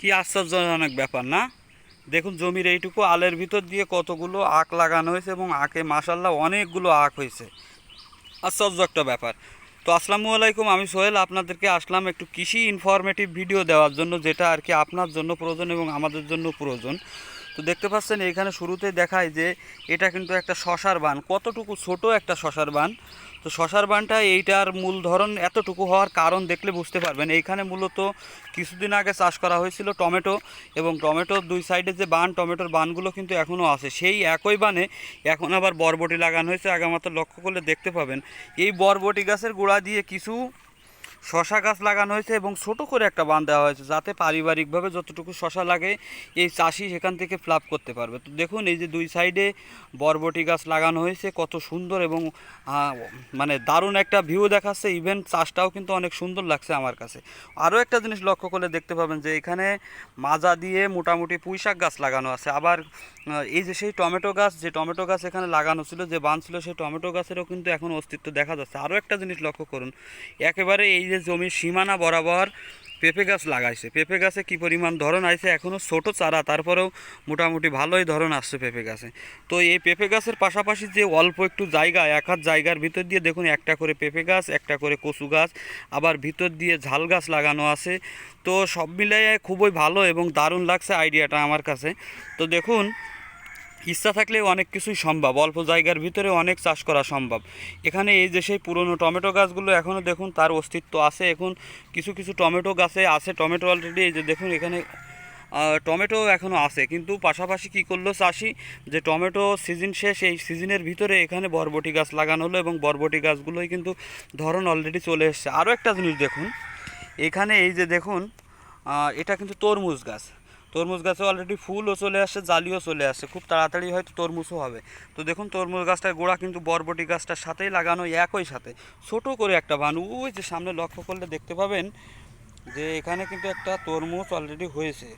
কি আশ্চর্যজনক ব্যাপার, না? দেখুন, জমির এইটুকু আলের ভিতর দিয়ে কতগুলো আখ লাগানো হয়েছে এবং আখে মাসাল্লাহ অনেকগুলো আখ হয়েছে। আশ্চর্য একটা ব্যাপার। তো আসসালামু আলাইকুম, আমি সোহেল, আপনাদেরকে আসলাম একটু কৃষি ইনফরমেটিভ ভিডিও দেওয়ার জন্য, যেটা আর কি আপনার জন্য প্রয়োজন এবং আমাদের জন্য প্রয়োজন। তো দেখতে পাচ্ছেন, এখানে শুরুতে দেখায় যে এটা কিন্তু একটা শশার বান। কতটুকু ছোট একটা শশার বান? তো শশার বানটা এইটার মূল ধরন এতটুকু হওয়ার কারণ দেখলে বুঝতে পারবেন। এইখানে মূলত কিছুদিন আগে চাষ করা হয়েছিল টমেটো এবং টমেটোর দুই সাইডে যে বান, টমেটোর বানগুলো কিন্তু এখনও আছে। সেই একই বানে এখন আবার বরবটি লাগানো হয়েছে। আগামাত্র লক্ষ্য করলে দেখতে পাবেন। এই বরবটি গাছের গোড়া দিয়ে কিছু শশা গাছ লাগানো হয়েছে এবং ছোট করে একটা বান দেওয়া হয়েছে যাতে পারিবারিকভাবে যতটুকু শশা লাগে, এই চাষি সেখান থেকে ফ্লাপ করতে পারবে। তো দেখুন, এই যে দুই সাইডে বরবটি গাছ লাগানো হয়েছে, কত সুন্দর এবং মানে দারুণ একটা ভিউ দেখাচ্ছে। ইভেন চাষটাও কিন্তু অনেক সুন্দর লাগছে আমার কাছে। আরও একটা জিনিস লক্ষ্য করলে দেখতে পাবেন যে এখানে মাজা দিয়ে মোটামুটি পুঁইশাক গাছ লাগানো আছে। আবার এই যে সেই টমেটো গাছ, যে টমেটো গাছ এখানে লাগানো ছিল, যে বান ছিল, সেই টমেটো গাছেরও কিন্তু এখন অস্তিত্ব দেখা যাচ্ছে। আরও একটা জিনিস লক্ষ্য করুন, একেবারে এই যে জমির সীমানা বরাবর পেঁপে গাছ লাগাইছে। পেঁপে গাছে কি পরিমাণ ধরন আইছে? এখনও ছোট চারা, তারপরেও মোটামুটি ভালোই ধরন আসছে পেঁপে গাছে। তো এই পেঁপে গাছের পাশাপাশি যে অল্প একটু জায়গা, এক হাত জায়গার ভিতর দিয়ে দেখুন, একটা করে পেঁপে গাছ, একটা করে কচু গাছ, আবার ভিতর দিয়ে ঝাল গাছ লাগানো আছে। তো সব মিলিয়ে খুবই ভালো এবং দারুণ লাগছে আইডিয়াটা আমার কাছে। তো দেখুন ইচ্ছা থাকলে অনেক কিছুই সম্ভব। অল্প জায়গার ভিতরে অনেক চাষ করা সম্ভব। এখানে এই যে সেই পুরনো টমেটো গাছগুলো এখনও দেখুন তার অস্তিত্ব আছে। এখন কিছু কিছু টমেটো গাছে আছে। টমেটো অলরেডি এই যে দেখুন এখানে টমেটো এখনও আছে। কিন্তু পাশাপাশি কি করল চাষি? যে টমেটো সিজন শেষ, এই সিজনের ভিতরে এখানে বরবটি গাছ লাগানো হলো এবং বরবটি গাছগুলোই কিন্তু ধরন অলরেডি চলে এসছে। আরও একটা জিনিস দেখুন। এখানে এই যে দেখুন এটা কিন্তু তরমুজ গাছ। তরমুজ গাছে অলরেডি ফুলও চলে আসছে জালিও চলে আসছে খুব তাড়াতাড়ি হয়তো তরমুজও হবে। তো দেখুন, তরমুজ গাছটার গোড়া কিন্তু বরবটি গাছটার সাথেই লাগানো, একই সাথে। ছোট করে একটা বান, ওই যে সামনে লক্ষ্য করলে দেখতে পাবেন যে এখানে কিন্তু একটা তরমুজ অলরেডি হয়েছে।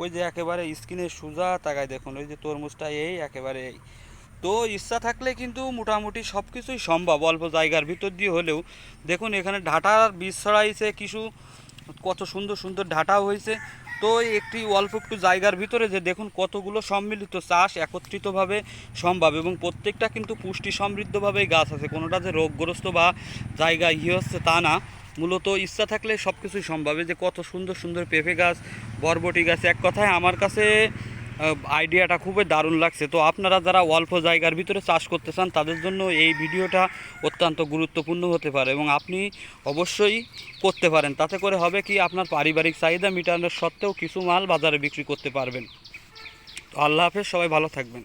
ওই যে একেবারে স্কিনের সোজা তাকায় দেখুন, ওই যে তরমুজটা এই একেবারে এই। তো ইচ্ছা থাকলে কিন্তু মোটামুটি সব কিছুই সম্ভব, অল্প জায়গার ভিতর দিয়ে হলেও। দেখুন, এখানে ঢাটার বীজ ছড়াইছে, কিছু কত সুন্দর সুন্দর ঢাটাও হয়েছে। তো একটি অল্প একটু জায়গার ভিতরে যে দেখুন কতগুলো সম্মিলিত চাষ একত্রিতভাবে সম্ভব এবং প্রত্যেকটা কিন্তু পুষ্টি সমৃদ্ধভাবেই গাছ আছে। কোনোটা যে রোগগ্রস্ত বা জায়গা ইয়ে হচ্ছে তা না। মূলত ইচ্ছা থাকলে সব কিছুই সম্ভব যে কত সুন্দর সুন্দর পেঁপে গাছ, বরবটি গাছ, এক কথায় আমার কাছে আইডিয়াটা খুবই দারুণ লাগছে। তো আপনারা যারা অল্প জায়গার ভিতরে চাষ করতে চান, তাদের জন্য এই ভিডিওটা অত্যন্ত গুরুত্বপূর্ণ হতে পারে এবং আপনি অবশ্যই করতে পারেন। তাতে করে হবে কি, আপনার পারিবারিক চাহিদা মিটানোর সত্ত্বেও কিছু মাল বাজারে বিক্রি করতে পারবেন। তো আল্লাহ হাফেজ, সবাই ভালো থাকবেন।